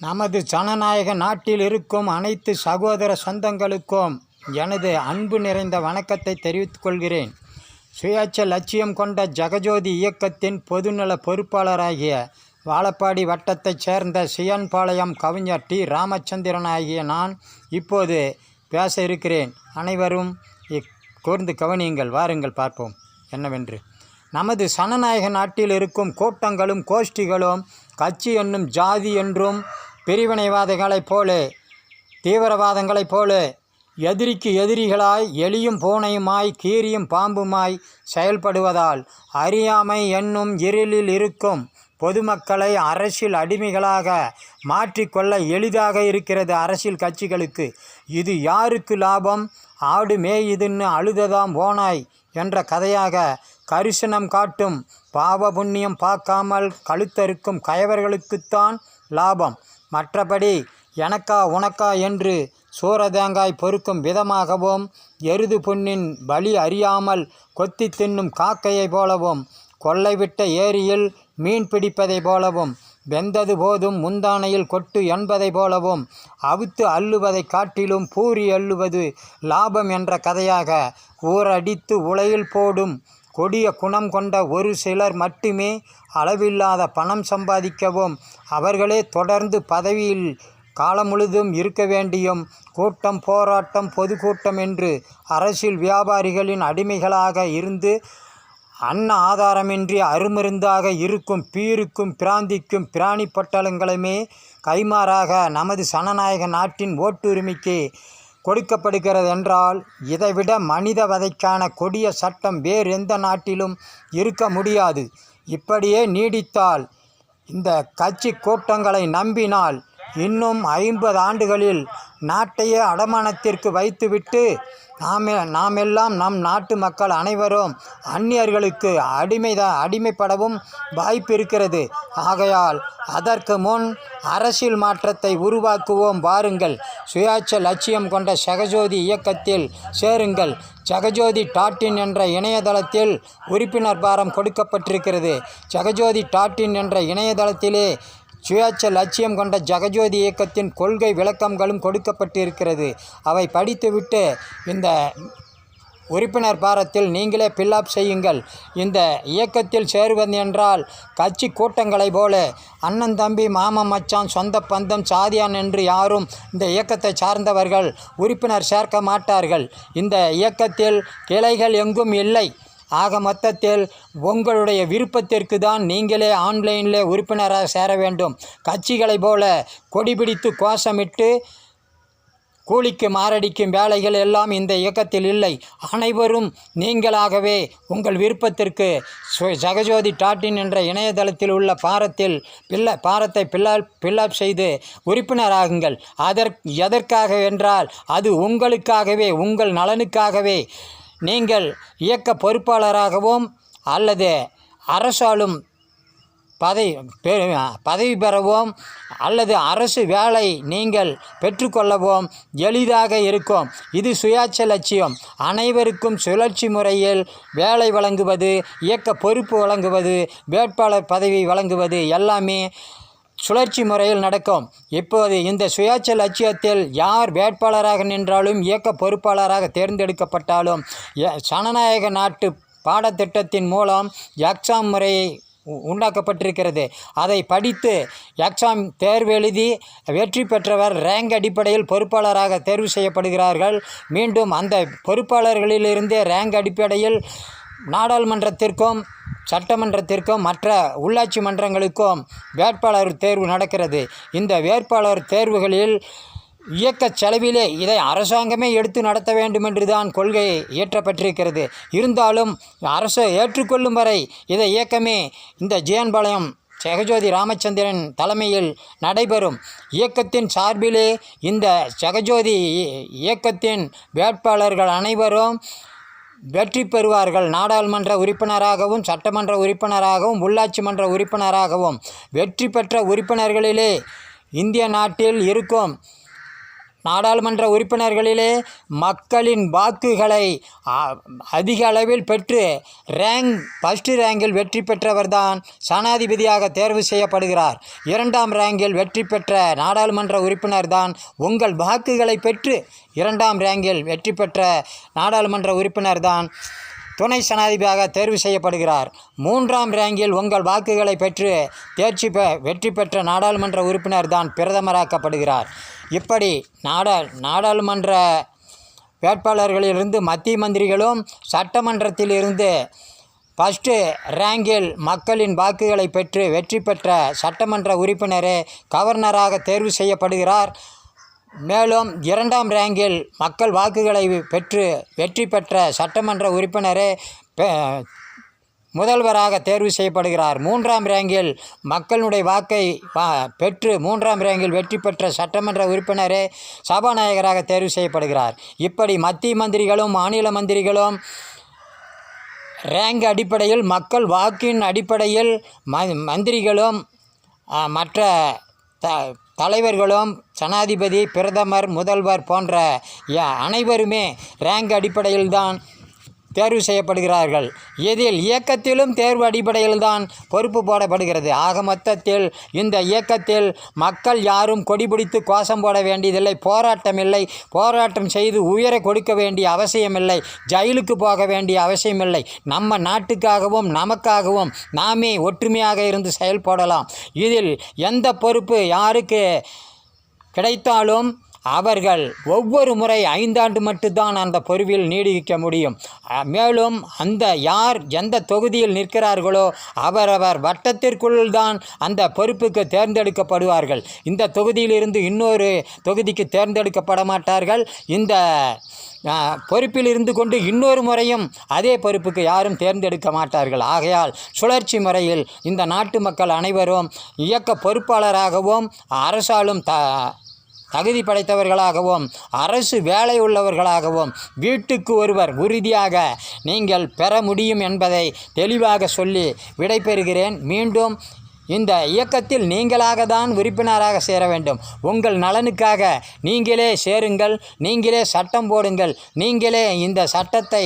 நமது ஜனநாயக நாட்டில் இருக்கும் அனைத்து சகோதர சொந்தங்களுக்கும் எனது அன்பு நிறைந்த வணக்கத்தை தெரிவித்துக் கொள்கிறேன். சுயேட்சை லட்சியம் கொண்ட ஜெகஜோதி இயக்கத்தின் பொதுநல பொறுப்பாளராகிய வாழப்பாடி வட்டத்தைச் சேர்ந்த சியன்பாளையம் கவிஞர் டி. ராமச்சந்திரன் ஆகிய நான் இப்போது பேச இருக்கிறேன். அனைவரும் கூர்ந்து கவனியுங்கள் வாருங்கள் பார்ப்போம் என்னவென்று. நமது சனநாயக நாட்டில் இருக்கும் கூட்டங்களும் கோஷ்டிகளும் கட்சி என்னும் ஜாதி என்றும் பிரிவினைவாதிகளைப் போல தீவிரவாதங்களைப் போல எதிரிக்கு எதிரிகளாய் எலியும் பூனையுமாய் கீரியும் பாம்புமாய் செயல்படுவதால் அறியாமை என்னும் இருளில் இருக்கும் பொதுமக்களை அரசியல் அடிமைகளாக மாற்றிக்கொள்ள எளிதாக இருக்கிறது அரசியல் கட்சிகளுக்கு. இது யாருக்கு லாபம்? ஆடு மேயுதுன்னு அழுததாம் ஓனாய் என்ற கதையாக கரிசனம் காட்டும் பாவ புண்ணியம் பார்க்காமல் கழுத்தறுக்கும் கயவர்களுக்குத்தான் லாபம். மற்றபடி எனக்கா உனக்கா என்று சூரதேங்காய் பொறுக்கும் விதமாகவும் எருது பொன்னின் பலி அறியாமல் கொத்தி தின்னும் காக்கையைப் போலவும் கொள்ளைவிட்ட ஏரியில் மீன் பிடிப்பதைப் போலவும் வெந்தது போதும் முந்தானையில் கொட்டு என்பதைப் போலவும் அவுத்து அள்ளுவதைக் காட்டிலும் பூரி அள்ளுவது லாபம் என்ற கதையாக ஊரடித்து உலையில் போடும் கொடிய குணம் கொண்ட ஒரு சிலர் மட்டுமே அளவில்லாத பணம் சம்பாதிக்கவும் அவர்களே தொடர்ந்து பதவியில் காலம் முழுதும் இருக்க வேண்டியும் கூட்டம் போராட்டம் பொதுக்கூட்டம் என்று அரசியல் வியாபாரிகளின் அடிமைகளாக இருந்து அன்ன ஆதாரமின்றி அருமருந்தாக இருக்கும் பீருக்கும் பிராந்திக்கும் பிராணி பட்டலங்களுமே கைமாறாக நமது சனநாயக நாட்டின் ஓட்டுரிமைக்கு கொடுக்கப்படுகிறது என்றால் இதைவிட மனித வதைக்கான கொடிய சட்டம் வேறு எந்த நாட்டிலும் இருக்க முடியாது. இப்படியே நீடித்தால் இந்த கட்சி கூட்டங்களை நம்பினால் இன்னும் ஐம்பது ஆண்டுகளில் நாட்டையே அடமானத்திற்கு வைத்துவிட்டு நாமே நாமெல்லாம் நம் நாட்டு மக்கள் அனைவரும் அந்நியர்களுக்கு அடிமைத அடிமைப்படவும் வாய்ப்பு இருக்கிறது ஆகையால் அதற்கு முன் அரசியல் மாற்றத்தை உருவாக்குவோம் வாருங்கள். சுயாட்ச லட்சியம் கொண்ட சகஜோதி இயக்கத்தில் சேருங்கள். ஜகஜோதி டாட்டின் என்ற இணையதளத்தில் உறுப்பினர் பாரம் கொடுக்கப்பட்டிருக்கிறது. ஜகஜோதி டாட்டின் என்ற இணையதளத்திலே சுயாட்ச லட்சியம் கொண்ட ஜெகஜோதி இயக்கத்தின் கொள்கை விளக்கங்களும் கொடுக்கப்பட்டிருக்கிறது. அவை படித்துவிட்டு இந்த உறுப்பினர் பாரத்தில் நீங்களே ஃபில்அப் செய்யுங்கள். இந்த இயக்கத்தில் சேருவது என்றால் கட்சி கூட்டங்களைப் போல அண்ணன் தம்பி மாமன் மச்சான் சொந்த பந்தம் சாதியான் என்று யாரும் இந்த இயக்கத்தை சார்ந்தவர்கள் உறுப்பினர் சேர்க்க மாட்டார்கள். இந்த இயக்கத்தில் கிளைகள் எங்கும் இல்லை. ஆக மொத்தத்தில் உங்களுடைய விருப்பத்திற்கு தான் நீங்களே ஆன்லைனில் உறுப்பினராக சேர வேண்டும். கட்சிகளைப் போல கொடிபிடித்து கோஷமிட்டு கூலிக்கு மாரடிக்கும் வேலைகள் எல்லாம் இந்த இயக்கத்தில் இல்லை. அனைவரும் நீங்களாகவே உங்கள் விருப்பத்திற்கு சு- ஜெகஜோதி டாட்டின் என்ற இணையதளத்தில் உள்ள பாரத்தில் பில்ல பாரத்தை பில்லா பில்லப் செய்து உறுப்பினராகுங்கள். அதற் எதற்காக என்றால் அது உங்களுக்காகவே உங்கள் நலனுக்காகவே நீங்கள் இயக்க பொறுப்பாளராகவும் அல்லது அரசாலும் பதவி பதவி பெறவும் அல்லது அரசு வேலை நீங்கள் பெற்றுக்கொள்ளவும் எளிதாக இருக்கும். இது சுயாட்ச லட்சியம். அனைவருக்கும் சுழற்சி முறையில் வேலை வழங்குவது இயக்க பொறுப்பு வழங்குவது வேட்பாளர் பதவி வழங்குவது எல்லாமே சுழற்சி முறையில் நடக்கும். இப்போது இந்த சுயாட்சி லட்சியத்தில் யார் வேட்பாளராக நின்றாலும் இயக்க பொறுப்பாளராக தேர்ந்தெடுக்கப்பட்டாலும் சனநாயக ஜனநாயக நாட்டு பாடத்திட்டத்தின் மூலம் எக்ஸாம் முறையை உண்டாக்கப்பட்டிருக்கிறது. அதை படித்து எக்ஸாம் தேர்வு எழுதி வெற்றி பெற்றவர் ரேங்க் அடிப்படையில் பொறுப்பாளராக தேர்வு செய்யப்படுகிறார்கள். மீண்டும் அந்த பொறுப்பாளர்களிலிருந்தே ரேங்க் அடிப்படையில் நாடாளுமன்றத்திற்கும் சட்டமன்றத்திற்கும் மற்ற உள்ளாட்சி மன்றங்களுக்கும் வேட்பாளர் தேர்வு நடக்கிறது. இந்த வேட்பாளர் தேர்வுகளில் இயக்க செலவிலே இதை அரசாங்கமே எடுத்து நடத்த வேண்டும் தான் கொள்கை இயற்றப்பட்டிருக்கிறது. இருந்தாலும் அரசு ஏற்றுக்கொள்ளும் வரை இதை இயக்கமே இந்த ஜியன்பாளையம் ஜெகஜோதி ராமச்சந்திரன் தலைமையில் நடைபெறும். இயக்கத்தின் சார்பிலே இந்த ஜெகஜோதி இ- இயக்கத்தின் வேட்பாளர்கள் அனைவரும் வெற்றி பெறுவார்கள். நாடாளுமன்ற உறுப்பினராகவும் சட்டமன்ற உறுப்பினராகவும் உள்ளாட்சி மன்ற உறுப்பினராகவும். வெற்றி பெற்ற உறுப்பினர்களிலே இந்திய நாட்டில் இருக்கும் நாடாளுமன்ற உறுப்பினர்களிலே மக்களின் வாக்குகளை அ- அதிக அளவில் பெற்று ரேங்க் ஃபஸ்ட்டு ரேங்கில் வெற்றி பெற்றவர்தான் சனாதிபதியாக தேர்வு செய்யப்படுகிறார். இரண்டாம் ரேங்கில் வெற்றி பெற்ற நாடாளுமன்ற உறுப்பினர் தான் உங்கள் வாக்குகளை பெற்று இரண்டாம் ரேங்கில் வெற்றி பெற்ற நாடாளுமன்ற உறுப்பினர் தான் துணை சனாதிபதியாக தேர்வு செய்யப்படுகிறார். மூன்றாம் ரேங்கில் உங்கள் வாக்குகளை பெற்று தேர்ச்சி பெ வெற்றி பெற்ற நாடாளுமன்ற உறுப்பினர் தான் பிரதமராக்கப்படுகிறார். இப்படி நாடா நாடாளுமன்ற வேட்பாளர்களிலிருந்து மத்திய மந்திரிகளும் சட்டமன்றத்திலிருந்து ஃபஸ்ட்டு ரேங்கில் மக்களின் வாக்குகளை பெற்று வெற்றி பெற்ற சட்டமன்ற உறுப்பினரே கவர்னராக தேர்வு செய்யப்படுகிறார். மேலும் இரண்டாம் ரேங்கில் மக்கள் வாக்குகளை பெற்று வெற்றி பெற்ற சட்டமன்ற உறுப்பினரே பெ- முதல்வராக தேர்வு செய்யப்படுகிறார். மூன்றாம் ரேங்கில் மக்களுடைய வாக்கை பெற்று மூன்றாம் ரேங்கில் வெற்றி பெற்ற சட்டமன்ற உறுப்பினரே சபாநாயகராக தேர்வு செய்யப்படுகிறார். இப்படி மத்திய மந்திரிகளும் மாநில மந்திரிகளும் ரேங்க் அடிப்படையில் மக்கள் வாக்கின் அடிப்படையில் ம மந்திரிகளும் மற்ற த தலைவர்களும் ஜனாதிபதி பிரதமர் முதல்வர் போன்ற ய- அனைவருமே ரேங்க் அடிப்படையில்தான் தேர்வு செய்யப்படுகிறார்கள். இதில் இயக்கத்திலும் தேர்வு அடிப்படையில்தான் பொறுப்பு போடப்படுகிறது. ஆக மொத்தத்தில் இந்த இயக்கத்தில் மக்கள் யாரும் கொடிபிடித்து கோஷம் போட வேண்டியதில்லை. போராட்டம் இல்லை. போராட்டம் செய்து உயர கொடுக்க வேண்டிய அவசியமில்லை ஜெயிலுக்கு போக வேண்டிய அவசியமில்லை நம்ம நாட்டுக்காகவும் நமக்காகவும் நாமே ஒற்றுமையாக இருந்து செயல்படலாம். இதில் எந்த பொறுப்பு யாருக்கு கிடைத்தாலும் அவர்கள் ஒவ்வொரு முறை ஐந்தாண்டு மட்டும்தான் அந்த பொறுவில் நீடிக்க முடியும். மேலும் அந்த யார் எந்த தொகுதியில் நிற்கிறார்களோ அவரவர் வட்டத்திற்குள் தான் அந்த பொறுப்புக்கு தேர்ந்தெடுக்கப்படுவார்கள். இந்த தொகுதியிலிருந்து இன்னொரு தொகுதிக்கு தேர்ந்தெடுக்கப்பட மாட்டார்கள். இந்த பொறுப்பில் இருந்து கொண்டு இன்னொரு முறையும் அதே பொறுப்புக்கு யாரும் தேர்ந்தெடுக்க மாட்டார்கள். ஆகையால் சுழற்சி முறையில் இந்த நாட்டு மக்கள் அனைவரும் இயக்க பொறுப்பாளராகவும் அரசாலும் த தகுதி படைத்தவர்களாகவும் அரசு வேலை உள்ளவர்களாகவும் வீட்டுக்கு ஒருவர் உறுதியாக நீங்கள் பெற முடியும் என்பதை தெளிவாக சொல்லி விடைபெறுகிறேன். மீண்டும் இந்த இயக்கத்தில் நீங்களாக தான் உறுப்பினராக சேர வேண்டும். உங்கள் நலனுக்காக நீங்களே சேருங்கள் நீங்களே சட்டம் போடுங்கள் நீங்களே இந்த சட்டத்தை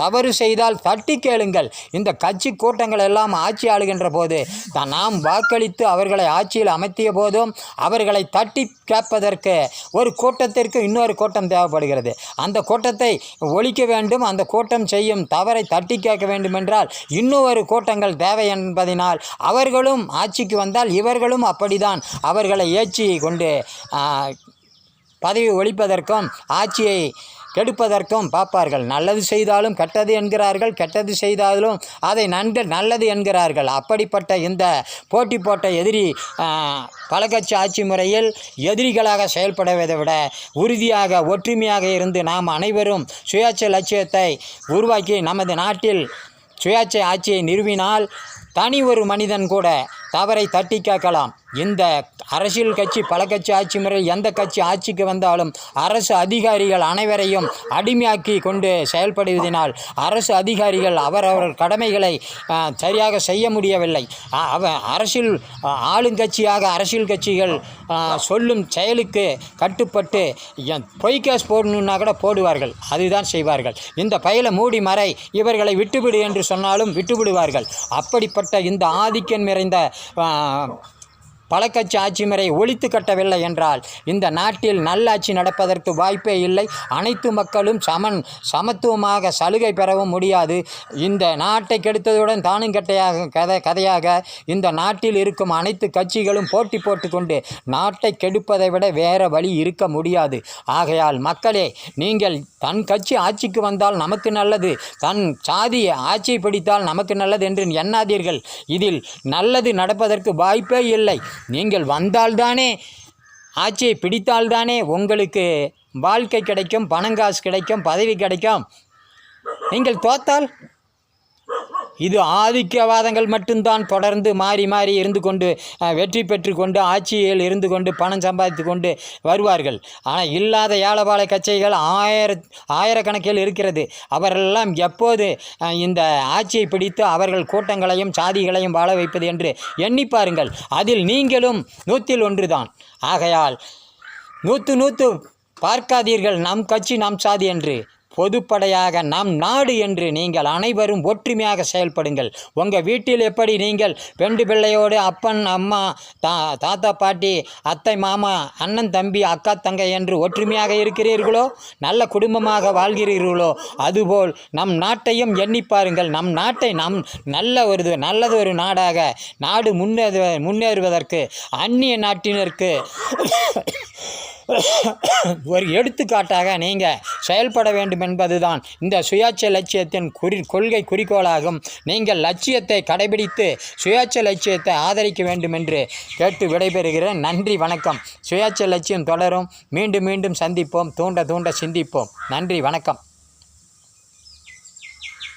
தவறு செய்தால் தட்டி கேளுங்கள். இந்த கட்சி கூட்டங்கள் எல்லாம் ஆட்சி ஆளுகின்ற போது நாம் வாக்களித்து அவர்களை ஆட்சியில் அமர்த்திய போதும் அவர்களை தட்டி கேட்பதற்கு ஒரு கூட்டத்திற்கு இன்னொரு கூட்டம் தேவைப்படுகிறது. அந்த கூட்டத்தை ஒழிக்க வேண்டும் அந்த கூட்டம் செய்யும் தவறை தட்டி கேட்க வேண்டுமென்றால் இன்னொரு கூட்டங்கள் தேவை என்பதனால் அவர்களும் ஆட்சிக்கு வந்தால் இவர்களும் அப்படிதான். அவர்களை ஏற்றி கொண்டு பதவி ஒழிப்பதற்கும் ஆட்சியை கெடுப்பதற்கும் பார்ப்பார்கள். நல்லது செய்தாலும் கெட்டது என்கிறார்கள் கெட்டது செய்தாலும் அதை நன்கு நல்லது என்கிறார்கள். அப்படிப்பட்ட இந்த போட்டி போட்ட எதிரி பலகட்சி ஆட்சி முறையில் எதிரிகளாக செயல்படுவதை விட உறுதியாக ஒற்றுமையாக இருந்து நாம் அனைவரும் சுயாட்சி லட்சியத்தை உருவாக்கி நமது நாட்டில் சுயாட்சி ஆட்சியை நிறுவினால் தனி ஒரு மனிதன் கூட தவறை தட்டி கேட்கலாம். இந்த அரசியல் கட்சி பல கட்சி ஆட்சி முறையில் எந்த கட்சி ஆட்சிக்கு வந்தாலும் அரசு அதிகாரிகள் அனைவரையும் அடிமையாக்கி கொண்டு செயல்படுவதனால் அரசு அதிகாரிகள் அவரவர் கடமைகளை சரியாக செய்ய முடியவில்லை. அவ அரசியல் ஆளுங்கட்சியாக அரசியல் கட்சிகள் சொல்லும் செயலுக்கு கட்டுப்பட்டு என் பொய் போடணுன்னா கூட போடுவார்கள். அதுதான் செய்வார்கள். இந்த பயில மூடி மறை இவர்களை விட்டுவிடு என்று சொன்னாலும் விட்டுவிடுவார்கள். அப்படிப்பட்ட இந்த ஆதிக்கம் நிறைந்த 啊。பழக்கட்சி ஆட்சி முறை ஒழித்து கட்டவில்லை என்றால் இந்த நாட்டில் நல்லாட்சி நடப்பதற்கு வாய்ப்பே இல்லை. அனைத்து மக்களும் சமன் சமத்துவமாக சலுகை பெறவும் முடியாது. இந்த நாட்டை கெடுத்ததுடன் தானும் கட்டையாக கதை கதையாக இந்த நாட்டில் இருக்கும் அனைத்து கட்சிகளும் போட்டி போட்டுக்கொண்டு நாட்டை கெடுப்பதை விட வேறு வழி இருக்க முடியாது. ஆகையால் மக்களே நீங்கள் தன் கட்சி ஆட்சிக்கு வந்தால் நமக்கு நல்லது. தன் சாதியை ஆட்சியை பிடித்தால் நமக்கு நல்லது என்று எண்ணாதீர்கள். இதில் நல்லது நடப்பதற்கு வாய்ப்பே இல்லை. நீங்கள் வந்தால்தானே ஆட்சியை பிடித்தால்தானே உங்களுக்கு வாழ்க்கை கிடைக்கும் பணங்காசு கிடைக்கும் பதவி கிடைக்கும். நீங்கள் தோத்தால்? இது ஆதிக்கவாதங்கள் மட்டும்தான் தொடர்ந்து மாறி மாறி இருந்து கொண்டு வெற்றி பெற்று கொண்டு ஆட்சியில் இருந்து கொண்டு பணம் சம்பாதித்து கொண்டு வருவார்கள். ஆனால் இல்லாத ஏழபாலை கட்சிகள் ஆயிர ஆயிரக்கணக்கில் இருக்கிறது. அவரெல்லாம் எப்போது இந்த ஆட்சியை பிடித்து அவர்கள் கூட்டங்களையும் சாதிகளையும் வாழ வைப்பது என்று எண்ணி பாருங்கள். அதில் நீங்களும் நூற்றில் ஒன்று தான் ஆகையால் நூற்று நூற்று பார்க்காதீர்கள். நம் கட்சி நம் சாதி என்று. பொதுப்படையாக நம் நாடு என்று நீங்கள் அனைவரும் ஒற்றுமையாக செயல்படுங்கள். உங்கள் வீட்டில் எப்படி நீங்கள் பெண்டு பிள்ளையோடு அப்பன் அம்மா தா தாத்தா பாட்டி அத்தை மாமா அண்ணன் தம்பி அக்கா தங்கை என்று ஒற்றுமையாக இருக்கிறீர்களோ? நல்ல குடும்பமாக வாழ்கிறீர்களோ? அதுபோல் நம் நாட்டையும் எண்ணி பாருங்கள். நம் நாட்டை நம் நல்ல ஒரு நல்லது ஒரு நாடாக நாடு முன்னேறு முன்னேறுவதற்கு அந்நிய நாட்டினருக்கு ஒரு எடுத்துக்காட்டாக நீங்கள் செயல்பட வேண்டும் என்பதுதான். இந்த சுயாட்சி லட்சியத்தின் குறி கொள்கை குறிக்கோளாகும். நீங்கள் லட்சியத்தை கடைபிடித்து சுயாட்சி லட்சியத்தை ஆதரிக்க வேண்டும் என்று கேட்டு விடைபெறுகிறேன். நன்றி வணக்கம். சுயாட்சி லட்சியம் தொடரும். மீண்டும் மீண்டும் சந்திப்போம். தூண்ட தூண்ட சிந்திப்போம். நன்றி வணக்கம்.